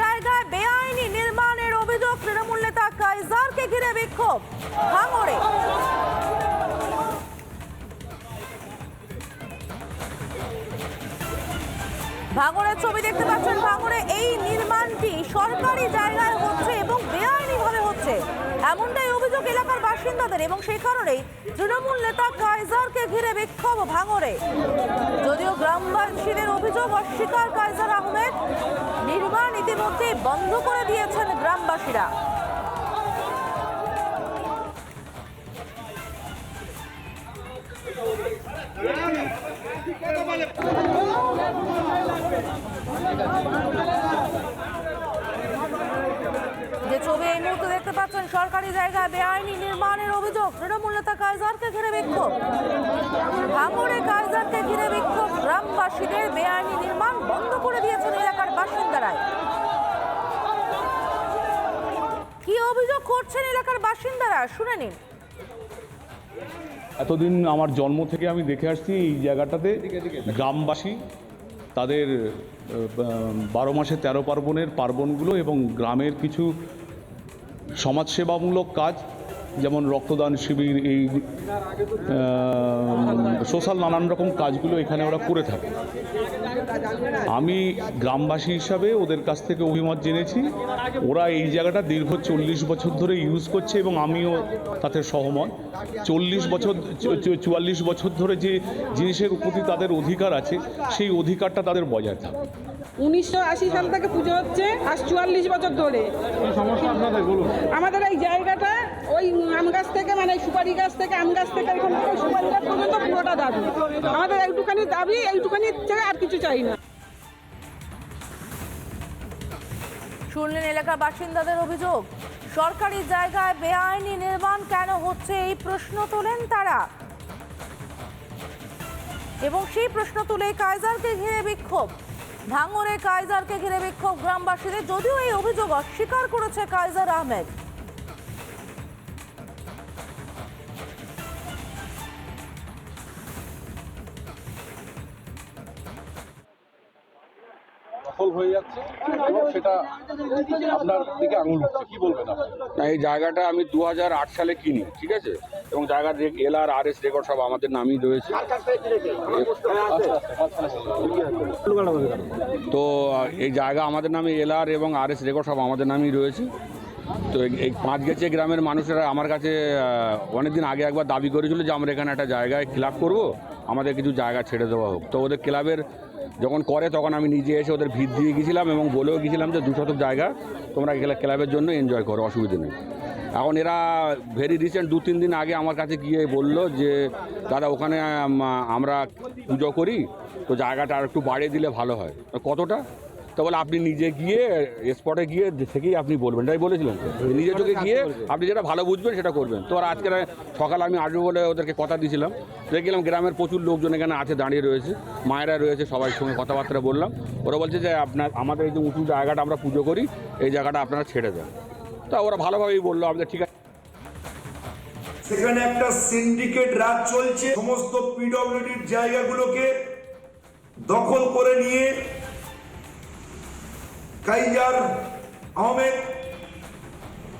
জায়গায় বেআইনি নির্মাণের অভিযোগ তৃণমূল নেতা কাইজারকে ঘিরে বিক্ষোভ। ভাঙড়ে। ভাঙড়ের ছবি দেখতে পাচ্ছেন ভাঙড়ে। এই নির্মাণটি এমনটাই অভিযোগ এলাকার বাসিন্দাদের এবং সেই কারণেই তৃণমূল নেতা কাইজারকে ঘিরে বিক্ষোভ ভাঙরে যদিও গ্রামবাসীদের অভিযোগ অস্বীকার কাইজার আহমেদ, নির্মাণ ইতিমধ্যেই বন্ধ করে দিয়েছেন গ্রামবাসীরা। সরকারি জায়গায় বেআইনি নির্মাণের অভিযোগ। তৃণমূল নেতা কাইজারকে ঘিরে বিক্ষোভ। ভাঙড়ে কাইজারকে ঘিরে বিক্ষোভ। গ্রামবাসীদের বেআইনি নির্মাণ বন্ধ করে দিয়েছেন এলাকার বাসিন্দারাই। কি অভিযোগ করছেন এলাকার বাসিন্দারা? শুনে নিন। এতদিন আমার জন্ম থেকে আমি দেখে আসছি এই জায়গাটাতে গ্রামবাসী তাদের বারো মাসে তেরো পার্বণের পার্বণগুলো এবং গ্রামের কিছু সমাজসেবামূলক কাজ, যেমন রক্তদান শিবির, এই সোশ্যাল নানান রকম কাজগুলো এখানে ওরা করে থাকে। আমি গ্রামবাসী হিসাবে ওদের কাছ থেকে অভিমত জেনেছি, ওরা এই জায়গাটা দীর্ঘ চল্লিশ বছর ধরে ইউজ করছে এবং আমিও তাতে সহমত। চল্লিশ বছর চুয়াল্লিশ বছর ধরে যে জিনিসের প্রতি তাদের অধিকার আছে, সেই অধিকারটা তাদের বজায় থাকে। উনিশশো আশি সাল থেকে পুজো হচ্ছে আজ চুয়াল্লিশ বছর ধরে। আমাদের এই জায়গাটা ওই আম গাছ থেকে মানে সুপারি গাছ থেকে, আম গাছ থেকে, এখান সুপারি গাছ পর্যন্ত পুরোটা দাবি। আমাদের এইটুখানি দাবি, এইটুখানি থেকে আর কিছু চাই না। শুনলেন এলাকার বাসিন্দাদের অভিযোগ? সরকারি জায়গায় বেআইনি নির্মাণ কেন হচ্ছে? এই প্রশ্ন তোলেন তারা। এবং সেই প্রশ্ন তুলে কাইজারকে ঘিরে বিক্ষোভ। ভাঙরে কাইজারকে ঘিরে বিক্ষোভ গ্রামবাসীদের যদিও এই অভিযোগ অস্বীকার করেছে কায়জার আহমেদ। সফল হয়ে যাচ্ছে এবং সেটা আপনার দিকে আঙুল উঠছে কি বলবেন না, এই জায়গাটা আমি দু হাজার আট সালে কিনি, ঠিক আছে? এবং জায়গার এল আর আর এস রেকর্ড সব আমাদের নামই রয়েছে। তো, এই জায়গা আমাদের নামে এল আর এবং আর এস রেকর্ড সব আমাদের নামই রয়েছে। তো, এই- এই পাঁচ গেছে গ্রামের মানুষেরা আমার কাছে অনেক দিন আগে একবার দাবি করেছিল যে আমরা এখানে একটা জায়গায় ক্লাব করব, আমাদের কিছু জায়গা ছেড়ে দেওয়া হোক। তো ওদের ক্লাবের যখন করে তখন আমি নিজে এসে ওদের ভিড় দিয়ে গেছিলাম এবং বলেও গেছিলাম যে দু শতক জায়গা তোমরা ক্লাবের জন্য এনজয় করো, অসুবিধে নেই। এখন এরা ভেরি রিসেন্ট দু, তিন দিন আগে আমার কাছে গিয়ে বলল যে, দাদা, ওখানে আমরা পুজো করি, তো জায়গাটা আর একটু বাড়িয়ে দিলে ভালো হয়। কতটা? তো বলে আপনি নিজে গিয়ে স্পটে গিয়ে থেকেই আপনি বলবেন, তাই বলেছিলেন। তো? নিজের চোখে গিয়ে আপনি যেটা ভালো বুঝবেন সেটা করবেন। তো আর আজকে সকালে আমি আসব বলে ওদেরকে কথা দিয়েছিলাম। দেখলাম গ্রামের প্রচুর লোকজন এখানে আছে, দাঁড়িয়ে রয়েছে। মায়েরা রয়েছে, সবাই সঙ্গে কথাবার্তা বললাম। ওরা বলছে যে, আপনার, আমাদের এই যে উঁচু জায়গাটা আমরা পুজো করি, এই জায়গাটা আপনারা ছেড়ে দেন। তা ওরা ভালোভাবেই বলল, আমাদের ঠিক আছে। সেখানে একটা সিন্ডিকেট রাজ চলছে। সমস্ত পিডব্লিউডির জায়গাগুলোকে দখল করে নিয়ে কাইজার আহমেদ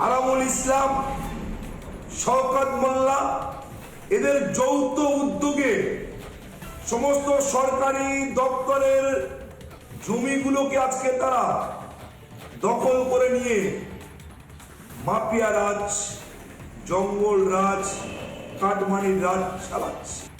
আরামুল ইসলাম, শওকত মোল্লা, এদের যৌথ উদ্যোগে সমস্ত সরকারি দপ্তরের জমিগুলোকে আজকে তারা দখল করে নিয়ে মাফিয়া রাজ, জঙ্গল রাজ, কাঠমানির রাজ চালাচ্ছে।